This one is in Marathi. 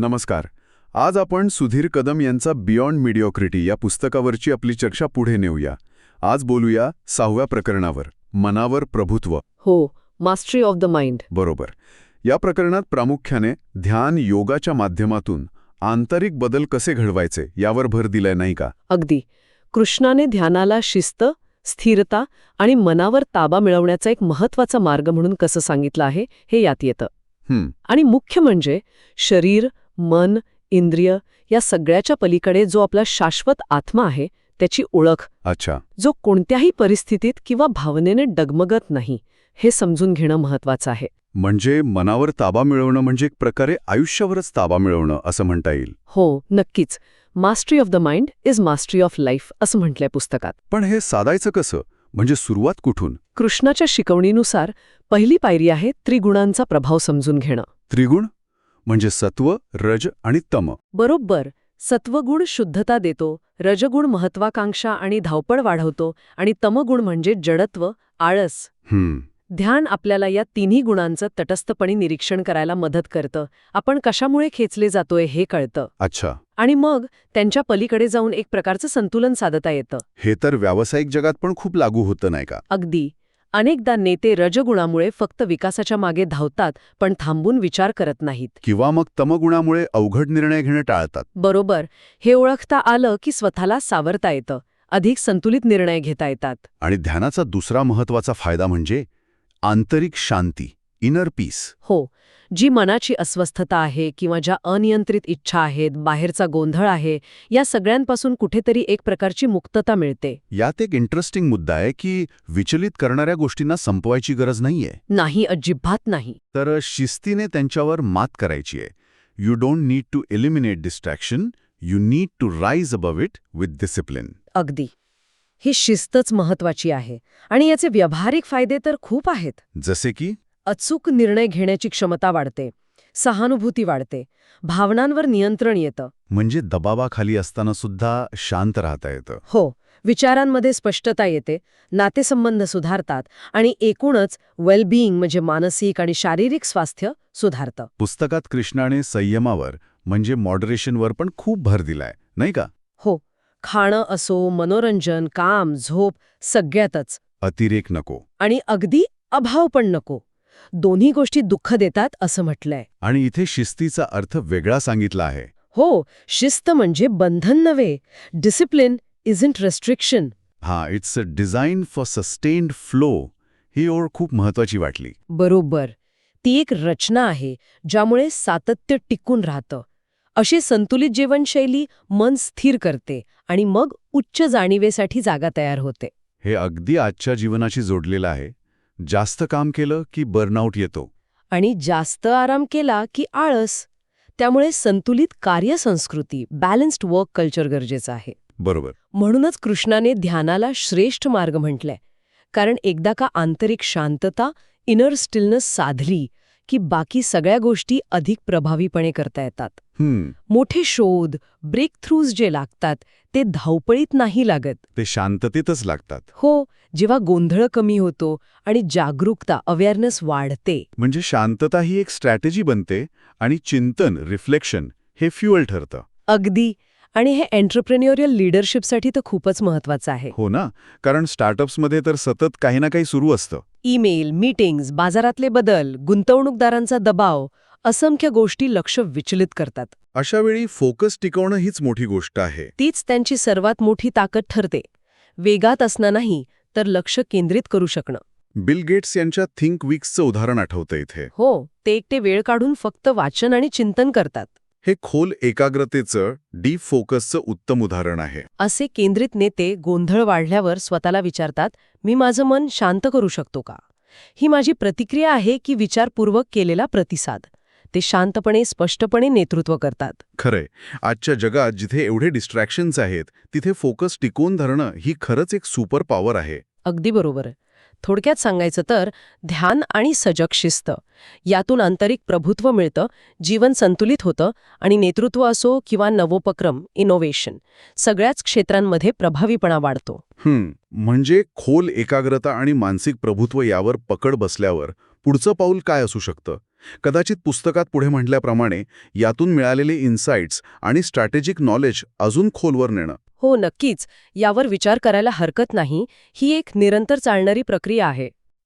नमस्कार. आज आपण सुधीर कदम यांचा बियॉन्ड मिडिओक्रिटी या पुस्तकावरची आपली चर्चा पुढे नेऊया. आज बोलूया सहाव्या प्रकरणावर मनावर प्रभुत्व. हो मास्टरी ऑफ द माइंड बरोबर. या प्रकरणात प्रामुख्याने ध्यान योगाच्या माध्यमातून आंतरिक बदल कसे घडवायचे यावर भर दिलाय नाही का? अगदी. कृष्णाने ध्यानाला शिस्त स्थिरता आणि मनावर ताबा मिळवण्याचा एक महत्त्वाचा मार्ग म्हणून कसं सांगितलं आहे हे यात येतं. आणि मुख्य म्हणजे शरीर मन इंद्रिय या सगळ्याच्या पलीकडे जो आपला शाश्वत आत्मा आहे त्याची ओळख. अच्छा. जो कोणत्याही परिस्थितीत किंवा भावनेने डगमगत नाही हे समजून घेणं महत्वाचं आहे. म्हणजे मनावर ताबा मिळवणं म्हणजे एक प्रकारे आयुष्यावरच ताबा मिळवणं असं म्हणता येईल. हो नक्कीच. Mastery of the mind is mastery of life असं म्हटलंय पुस्तकात. पण हे साधायचं कसं? म्हणजे सुरुवात कुठून? कृष्णाच्या शिकवणीनुसार पहिली पायरी आहे त्रिगुणांचा प्रभाव समजून घेणं. त्रिगुण? म्हणजे सत्व रज आणि तम. बरोबर. सत्वगुण शुद्धता देतो रजगुण महत्वाकांक्षा आणि धावपळ वाढवतो आणि तमगुण म्हणजे जडत्व आळस. ध्यान आपल्याला या तिन्ही गुणांचं तटस्थपणे निरीक्षण करायला मदत करतं. आपण कशामुळे खेचले जातोय हे कळतं. अच्छा. आणि मग त्यांच्या पलीकडे जाऊन एक प्रकारचं संतुलन साधता येतं. हे तर व्यावसायिक जगात पण खूप लागू होतं नाही का? अगदी. अनेकदा नेते रजगुणामुळे फक्त विकासाच्या मागे धावतात पण थांबून विचार करत नाहीत. किंवा मग तमगुणामुळे अवघड निर्णय घेणं टाळतात. बरोबर. हे ओळखता आलं की स्वतःला सावरता येतं. अधिक संतुलित निर्णय घेता येतात. आणि ध्यानाचा दुसरा महत्त्वाचा फायदा म्हणजे आंतरिक शांती. इनर पीस हो जी मनाची अस्वस्थता आहे किंवा ज्या अनियंत्रित इच्छा आहेत बाहेरचा गोंधळ आहे या सगळ्यांपासून कुठेतरी एक प्रकारची मुक्तता मिळते. यात एक इंटरेस्टिंग मुद्दा आहे की विचलित करणाऱ्या गोष्टींना संपवायची गरज नाहीये. नाही अजिबात नाही. तर शिस्तीने त्यांच्यावर मात करायची आहे. You don't need to eliminate distraction you need to rise above it with discipline अगदी. ही शिस्तच महत्वाची आहे आणि याचे व्यावहारिक फायदे तर खूप आहेत. जसे की? अचूक निर्णय घेण्याची क्षमता वाढते. सहानुभूती वाढते. भावनांवर नियंत्रण येतं. म्हणजे दबावाखाली असताना सुद्धा शांत राहता येतं. हो. विचारांमध्ये स्पष्टता येते. नातेसंबंध सुधारतात आणि एकूणच वेलबिईंग म्हणजे मानसिक आणि शारीरिक स्वास्थ्य सुधारतं. पुस्तकात कृष्णाने संयमावर म्हणजे मॉडरेशनवर पण खूप भर दिलाय नाही का? हो. खाणं असो मनोरंजन काम झोप सगळ्यातच. अतिरेक नको. आणि अगदी अभाव पण नको. दोन्ही गोष्टी दुःख देतात असं म्हटलंय. आणि इथे शिस्तीचा अर्थ वेगळा सांगितला आहे. हो शिस्त म्हणजे बंधन नव्हे. डिसिप्लिन इजंट रेस्ट्रिक्शन हा it's a design for sustained flow ही ओळ खूप महत्वाची वाटली. बरोबर. ती एक रचना आहे ज्यामुळे सातत्य टिकून राहतं. अशी संतुलित जीवनशैली मन स्थिर करते आणि मग उच्च जाणीवेसाठी जागा तयार होते. हे अगदी आजच्या जीवनाशी जोडलेलं आहे. जास्त काम केलं की बर्नआउट येतो. आणि जास्त आराम केला की आळस. त्यामुळे संतुलित कार्यसंस्कृती बॅलन्स्ड वर्क कल्चर गरजेचं आहे. बरोबर. म्हणूनच कृष्णाने ध्यानाला श्रेष्ठ मार्ग म्हटलंय. कारण एकदा का आंतरिक शांतता इनर स्टिलनेस साधली की बाकी सगळ्या गोष्टी अधिक प्रभावीपणे करता येतात. मोठे शोध ब्रेक थ्रूज जे लागतात ते धावपळीत नाही लागत. ते शांततेतच लागतात. हो जेव्हा गोंधळ कमी होतो आणि जागरूकता अवेअरनेस वाढते. म्हणजे शांतता ही एक स्ट्रॅटेजी बनते आणि चिंतन रिफ्लेक्शन हे फ्युअल ठरतं. अगदी. आणि हे एंटरप्रेन्युरियल लीडरशिपसाठी तर खूपच महत्वाचं आहे. हो ना? कारण स्टार्टअप्समध्ये तर सतत काही ना काही सुरू असतं. ईमेल मीटिंग्स बाजारातले बदल गुंतवणूकदारांचा दबाव असंख्य गोष्टी लक्ष विचलित करतात. अशा वेळी फोकस टिकवणं हीच मोठी गोष्ट आहे. तीच त्यांची सर्वात मोठी ताकद ठरते. वेगात असणं नाही तर लक्ष केंद्रित करू शकणं. बिल गेट्स यांच्या थिंक वीक्सचं उदाहरण आठवतं इथे. हो ते एकटे वेळ काढून फक्त वाचन आणि चिंतन करतात. हे खोल एकाग्रतेचं डीप फोकसचं उत्तम उदाहरण आहे. असे केंद्रित नेते गोंधळ वाढल्यावर स्वतःला विचारतात मी माझं मन शांत करू शकतो का? ही माझी प्रतिक्रिया आहे की विचारपूर्वक केलेला प्रतिसाद. ते शांतपणे स्पष्टपणे नेतृत्व करतात. खरंय. आजच्या जगात जिथे एवढे डिस्ट्रॅक्शन्स आहेत तिथे फोकस टिकवून धरणं ही खरंच एक सुपर पॉवर आहे. अगदी बरोबर. थोडक्यात सांगायचं तर ध्यान आणि सजग शिस्त. यातून आंतरिक प्रभुत्व मिळतं जीवन संतुलित होतं आणि नेतृत्व असो किंवा नवोपक्रम इनोव्हेशन सगळ्याच क्षेत्रांमध्ये प्रभावीपणा वाढतो. हम्म म्हणजे खोल एकाग्रता आणि मानसिक प्रभुत्व यावर पकड बसल्यावर पुढचं पाऊल काय असू शकतं? कदाचित पुस्तकात पुढे म्हटल्याप्रमाणे यातून मिळालेले इन्साइट्स आणि स्ट्रॅटेजिक नॉलेज अजून खोलवर नेणं. हो नक्कीच. यावर विचार करायला हरकत नाही. ही एक निरंतर चालणारी प्रक्रिया आहे.